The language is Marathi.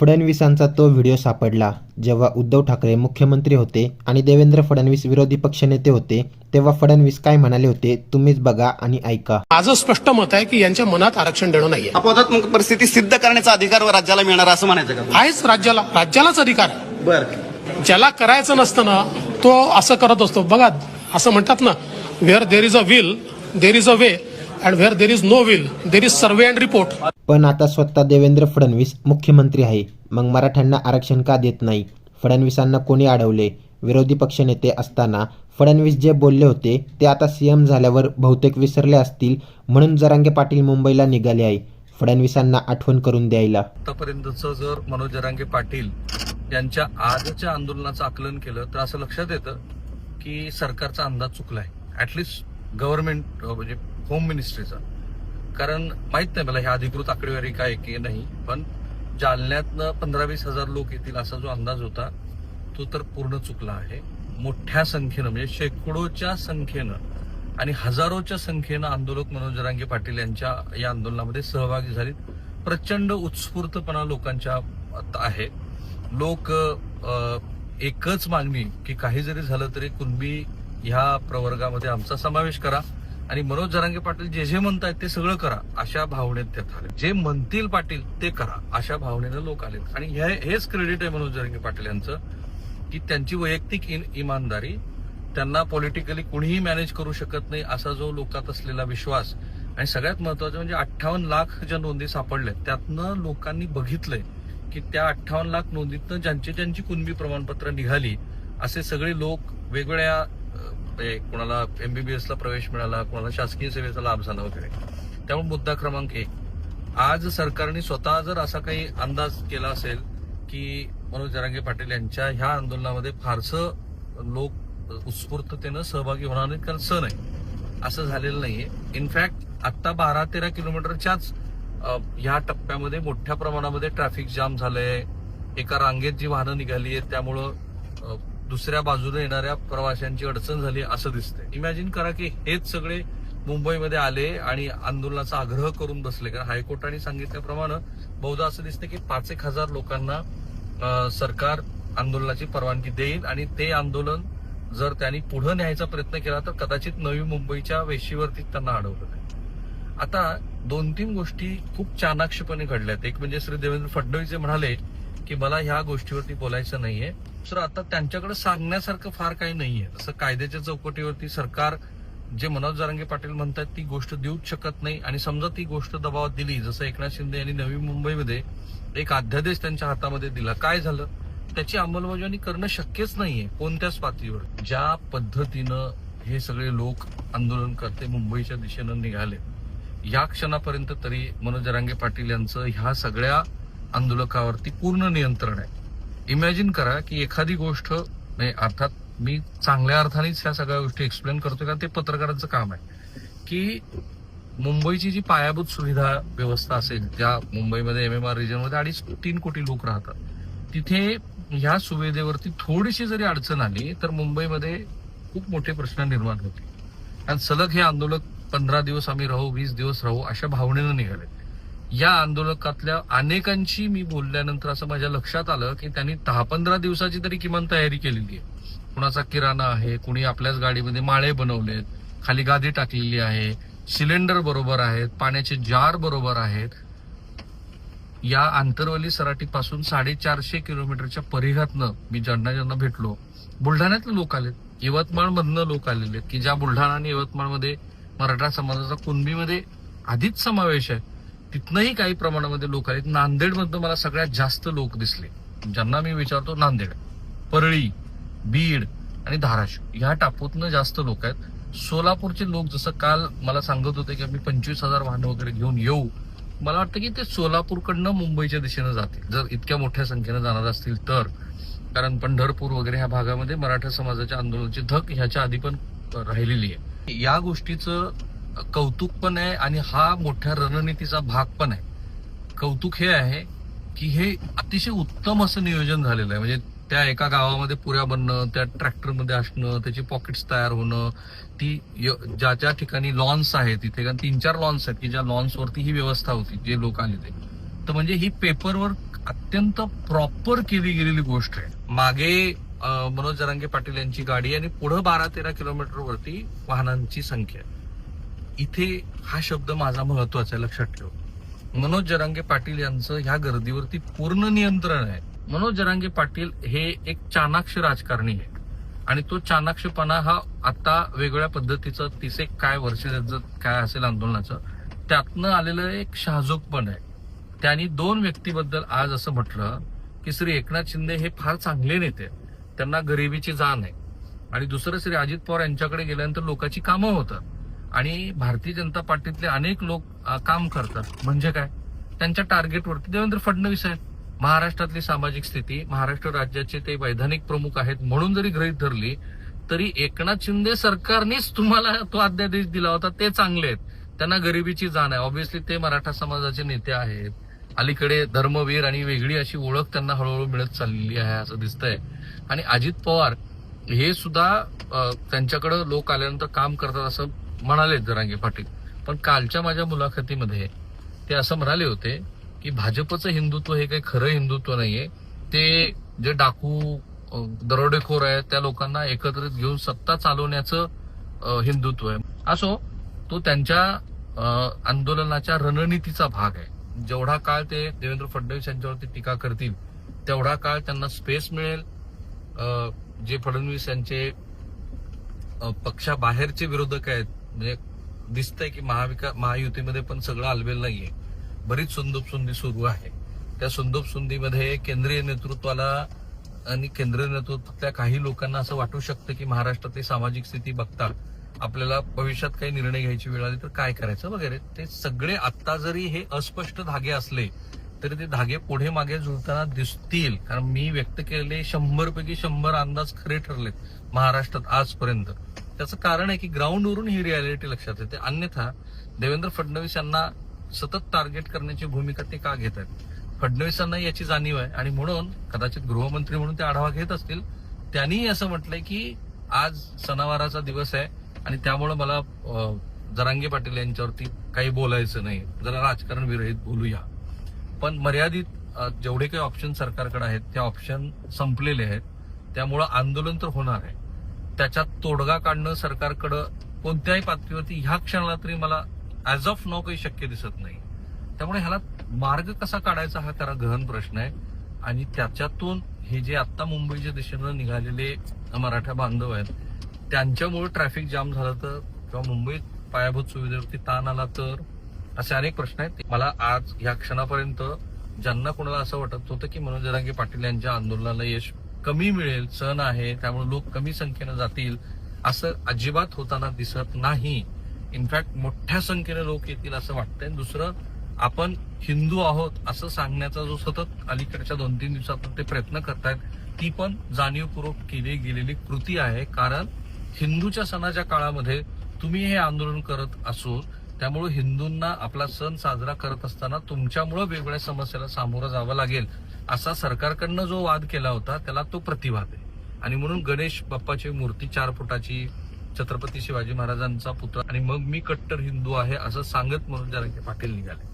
फडणवीसांचा तो व्हिडिओ सापडला. जेव्हा उद्धव ठाकरे मुख्यमंत्री होते आणि देवेंद्र फडणवीस विरोधी पक्षनेते होते तेव्हा फडणवीस काय म्हणाले होते तुम्हीच बघा आणि ऐका. माझं स्पष्ट मत आहे की यांच्या मनात आरक्षण देणं नाहीये. अपवादात्मक परिस्थिती सिद्ध करण्याचा अधिकार राज्याला मिळणार असं म्हणायचं का? आहेच राज्याला. राज्यालाच अधिकार. बर. ज्याला करायचं नसतं ना तो असं करत असतो. बघा असं म्हणतात ना where there is a will there is a way and where there is no will there is survey and report पण आता स्वतः देवेंद्र फडणवीस मुख्यमंत्री आहे. मग मराठ्यांना आरक्षण का देत नाही? फडणवीसांना कोणी अडवले? विरोधी पक्षनेते असताना फडणवीस जे बोलले होते ते आता सीएम झाल्यावर बहुतेक विसरले असतील म्हणून जरांगे पाटील मुंबईला निघाले आहे. फडणवीसांना आठवण करून द्यायला. आतापर्यंतचं जर मनोज जरांगे पाटील यांच्या आजच्या आंदोलनाचं आकलन केलं तर असं लक्षात येतं की सरकारचा अंदाज चुकलाय. ऍटलिस्ट गव्हर्नमेंट म्हणजे होम मिनिस्ट्रीचा कारण माहीत नाही मला ह्या अधिकृत आकडेवारी काय की नाही पण जालन्यातनं पंधरा वीस हजार लोक येतील असा जो अंदाज होता तो तर पूर्ण चुकला आहे. मोठ्या संख्येनं म्हणजे शेकडोच्या संख्येनं आणि हजारोच्या संख्येनं आंदोलक मनोज जरांगे पाटील यांच्या या आंदोलनामध्ये सहभागी झालीत. प्रचंड उत्स्फूर्तपणा लोकांच्या आहे. लोक एकच मागणी की काही जरी झालं तरी कुणबी ह्या प्रवर्गामध्ये आमचा समावेश करा. आणि मनोज जरांगे पाटील जे जे म्हणतायत ते सगळं करा अशा भावनेत त्यात आले. जे म्हणतील पाटील ते करा अशा भावनेनं लोक आले आणि हे हेच क्रेडिट आहे मनोज जरांगे पाटील यांचं की त्यांची वैयक्तिक इमानदारी त्यांना पॉलिटिकली कुणीही मॅनेज करू शकत नाही असा जो लोकात असलेला विश्वास आणि सगळ्यात महत्वाचं म्हणजे अठ्ठावन्न लाख ज्या नोंदी सापडल्या त्यातनं लोकांनी बघितलंय की त्या अठ्ठावन्न लाख नोंदीतनं ज्यांची ज्यांची कुणबी प्रमाणपत्र निघाली असे सगळे लोक वेगवेगळ्या होते म्हणजे कोणाला एमबीबीएस प्रवेश मिळाला कोणाला शासकीय सेवेचा लाभ झाला वगैरे. त्यामुळे मुद्दा क्रमांक एक. आज सरकारने स्वतः जर असा काही अंदाज केला असेल की मनोज जरांगे पाटील यांच्या ह्या आंदोलनामध्ये फारसं लोक उत्स्फूर्ततेनं सहभागी होणार नाहीत कारण सण आहे असं झालेलं नाहीये. इनफॅक्ट आत्ता बारा तेरा किलोमीटरच्याच ह्या टप्प्यामध्ये मोठ्या प्रमाणामध्ये ट्रॅफिक जाम झालंय. एका रांगेत जी वाहनं निघाली आहेत त्यामुळं दुसऱ्या बाजूने येणाऱ्या प्रवाशांची अडचण झाली असं दिसतंय. इमॅजिन करा की हेच सगळे मुंबईमध्ये आले आणि आंदोलनाचा आग्रह करून बसले. कारण हायकोर्टाने सांगितल्याप्रमाणे बहुधा असं दिसतं की पाच एक हजार लोकांना सरकार आंदोलनाची परवानगी देईल आणि ते आंदोलन जर त्यांनी पुढे न्यायचा प्रयत्न केला तर कदाचित नवी मुंबईच्या वेशीवरती त्यांना अडवलं नाही आता दोन तीन गोष्टी खूप चाणाक्षपणे घडल्यात. एक म्हणजे श्री देवेंद्र फडणवीस जे म्हणाले की मला ह्या गोष्टीवरती बोलायचं नाहीये. दुसरं आता त्यांच्याकडे सांगण्यासारखं फार काही नाहीये. असं कायद्याच्या चौकटीवरती सरकार जे मनोज जारंगे पाटील म्हणतात ती गोष्ट देऊच शकत नाही. आणि समजा ती गोष्ट दबावात दिली जसं एकनाथ शिंदे यांनी नवी मुंबईमध्ये एक अध्यादेश त्यांच्या हातामध्ये दिला. काय झालं? त्याची अंमलबजावणी करणं शक्यच नाहीये कोणत्याच पातळीवर. ज्या पद्धतीनं हे सगळे लोक आंदोलन करते मुंबईच्या दिशेनं निघाले या क्षणापर्यंत तरी मनोज जरांगे पाटील यांचं ह्या सगळ्या आंदोलकावरती पूर्ण नियंत्रण आहे. इमॅजिन करा की एखादी गोष्ट नाही अर्थात मी चांगल्या अर्थानेच ह्या सगळ्या गोष्टी एक्सप्लेन करतोय कारण ते पत्रकारांचं काम आहे. की मुंबईची जी पायाभूत सुविधा व्यवस्था असेल ज्या मुंबईमध्ये एम एम आर रिजनमध्ये अडीच तीन कोटी लोक राहतात. तिथे ह्या सुविधेवरती थोडीशी जरी अडचण आली तर मुंबईमध्ये खूप मोठे प्रश्न निर्माण होतील. आणि सलग हे आंदोलक पंधरा दिवस आम्ही राहू वीस दिवस राहू अशा भावनेनं निघाले या आंदोलकातल्या अनेकांशी मी बोलल्यानंतर असं माझ्या लक्षात आलं की त्यांनी दहा पंधरा दिवसाची तरी किमान तयारी केलेली आहे. कुणाचा किराणा आहे कुणी आपल्याच गाडीमध्ये माळे बनवलेत खाली गादी टाकलेली आहे सिलेंडर बरोबर आहेत पाण्याचे जार बरोबर आहेत. या आंतरवली सराटीपासून साडेचारशे किलोमीटरच्या परिघातनं मी ज्यांना ज्यांना भेटलो बुलढाण्यातले लोक आलेत यवतमाळ मधनं लोक आलेले आहेत की ज्या बुलढाणा आणि यवतमाळमध्ये मराठा समाजाचा कुणबीमध्ये आधीच समावेश आहे. तिथनंही काही प्रमाणामध्ये लोक आहेत नांदेडमधनं मला सगळ्यात जास्त लोक दिसले. ज्यांना मी विचारतो नांदेड परळी बीड आणि धाराशिव. ह्या टापूतनं जास्त लोक आहेत. सोलापूरचे लोक जसं काल मला सांगत होते की आम्ही पंचवीस हजार वाहनं वगैरे घेऊन येऊ. मला वाटतं की ते सोलापूरकडनं मुंबईच्या दिशेनं जातील. जर इतक्या मोठ्या संख्येनं जाणार असतील तर. कारण पंढरपूर वगैरे ह्या भागामध्ये मराठा समाजाच्या आंदोलनाची धक ह्याच्या आधी पण राहिलेली आहे. या गोष्टीचं कौतुक पण आहे आणि हा मोठ्या रणनीतीचा भाग पण आहे. कौतुक हे आहे की हे अतिशय उत्तम असं नियोजन झालेलं आहे. म्हणजे त्या एका गावामध्ये पुऱ्या बनणं त्या ट्रॅक्टरमध्ये असणं त्याची पॉकेट्स तयार होणं ती य- ज्या ज्या ठिकाणी लॉन्स आहेत तिथे कारण तीन चार लॉन्स आहेत की ज्या लॉन्सवरती ही व्यवस्था होती जे लोक आले ते. तर म्हणजे ही पेपरवर अत्यंत प्रॉपर केली गेलेली गोष्ट आहे. मागे मनोज जरांगे पाटील यांची गाडी आणि पुढे बारा तेरा किलोमीटरवरती वाहनांची संख्या इथे हा शब्द माझा महत्त्वाचा आहे लक्षात ठेव. मनोज जरांगे पाटील यांचं ह्या गर्दीवरती पूर्ण नियंत्रण आहे. मनोज जरांगे पाटील हे एक चाणाक्ष राजकारणी आहे आणि तो चाणाक्षपणा हा आता वेगवेगळ्या पद्धतीचं तिसे काय वर्ष काय असेल आंदोलनाचं त्यातनं आलेलं एक शाहजोकपण आहे. त्यांनी दोन व्यक्तीबद्दल आज असं म्हटलं की श्री एकनाथ शिंदे हे फार चांगले नेते त्यांना गरिबीची जाण आहे. आणि दुसरं श्री अजित पवार यांच्याकडे गेल्यानंतर लोकांची कामं होतात. आणि भारतीय जनता पार्टीतले अनेक लोक काम करतात. म्हणजे काय? त्यांच्या टार्गेटवरती देवेंद्र फडणवीस आहेत. महाराष्ट्रातली सामाजिक स्थिती महाराष्ट्र राज्याचे ते वैधानिक प्रमुख आहेत म्हणून जरी गृहित धरली तरी एकनाथ शिंदे सरकारनेच तुम्हाला तो अध्यादेश दिला होता ते चांगले आहेत. त्यांना गरिबीची जाण आहे. ऑब्व्हियसली ते मराठा समाजाचे नेते आहेत. अलीकडे धर्मवीर आणि वेगळी अशी ओळख त्यांना हळूहळू मिळत चाललेली आहे असं दिसतंय. आणि अजित पवार हे सुद्धा त्यांच्याकडे लोक आल्यानंतर काम करतात असं म्हणाले जरांगे पाटील पण कालच्या माझ्या मुलाखतीमध्ये ते असं म्हणाले होते की भाजपचं हिंदुत्व हे काही खरं हिंदुत्व नाहीये. ते जे डाकू दरोडेखोर आहेत त्या लोकांना एकत्रित घेऊन सत्ता चालवण्याचं हिंदुत्व आहे. असो तो त्यांच्या आंदोलनाच्या रणनीतीचा भाग आहे. जेवढा काळ ते देवेंद्र फडणवीस यांच्यावरती टीका करतील तेवढा काळ त्यांना स्पेस मिळेल. जे फडणवीस यांचे पक्षाबाहेरचे विरोधक आहेत म्हणजे दिसतंय की महाविका महायुतीमध्ये पण सगळं आलबेल नाहीये. बरीच सुंदोपसुंदी सुरू आहे. त्या सुंदोपसुंदीमध्ये केंद्रीय नेतृत्वाला आणि केंद्रीय नेतृत्वातल्या काही लोकांना असं वाटू शकतं की महाराष्ट्रातली सामाजिक स्थिती बघता आपल्याला भविष्यात काही निर्णय घ्यायची वेळ आली तर काय करायचं वगैरे. ते सगळे आत्ता जरी हे अस्पष्ट धागे असले तरी ते धागे पुढे मागे जुळताना दिसतील. कारण मी व्यक्त केलेले शंभर पैकी शंभर अंदाज खरे ठरलेत महाराष्ट्रात आजपर्यंत. त्याचं कारण आहे की ग्राउंडवरून ही रियालिटी लक्षात येते. अन्यथा देवेंद्र फडणवीस यांना सतत टार्गेट करण्याची भूमिका ते का घेत आहेत? फडणवीसांना याची जाणीव आहे. आणि म्हणून कदाचित गृहमंत्री म्हणून ते आढावा घेत असतील. त्यांनीही असं म्हटलंय की आज सणावाराचा दिवस आहे. आणि त्यामुळे मला जरांगे पाटील यांच्यावरती काही बोलायचं नाही. जरा राजकारण विरहित बोलूया. पण मर्यादित जेवढे काही ऑप्शन सरकारकडे आहेत ते ऑप्शन संपलेले आहेत. त्यामुळं आंदोलन तर होणार आहे. त्याच्यात तोडगा काढणं सरकारकडं कोणत्याही पातळीवरती ह्या क्षणाला तरी मला ऍज ऑफ नो काही शक्य दिसत नाही. त्यामुळे ह्याला मार्ग कसा काढायचा हा खरा गहन प्रश्न आहे. आणि त्याच्यातून हे जे आता मुंबईच्या दिशेनं निघालेले मराठा बांधव आहेत त्यांच्यामुळे ट्रॅफिक जाम झालं तर किंवा मुंबईत पायाभूत सुविधेवरती ताण आला तर असे अनेक प्रश्न आहेत. मला आज ह्या क्षणापर्यंत ज्यांना कोणाला असं वाटत होतं की मनोज जरांगे पाटील यांच्या आंदोलनाला यश कमी मिळेल सण आहे त्यामुळे लोक कमी संख्येनं जातील असं अजिबात होताना दिसत नाही. इनफॅक्ट मोठ्या संख्येने लोक येतील असं वाटतंय. दुसरं आपण हिंदू आहोत असं सांगण्याचा जो सतत अलीकडच्या दोन तीन दिवसातून ते प्रयत्न करतायत ती पण जाणीवपूर्वक केली गेलेली कृती आहे. कारण हिंदूच्या सणाच्या काळामध्ये तुम्ही हे आंदोलन करत असो त्यामुळे हिंदूंना आपला सण साजरा करत असताना तुमच्यामुळे वेगवेगळ्या समस्याला सामोरं जावं लागेल. असा सरकारकडनं जो वाद केला होता त्याला तो प्रतिवाद आहे. आणि म्हणून गणेश बाप्पाची मूर्ती चार फुटाची छत्रपती शिवाजी महाराजांचा पुत्र आणि मग मी कट्टर हिंदू आहे असं सांगत म्हणून जरांगे पाटील निघाले.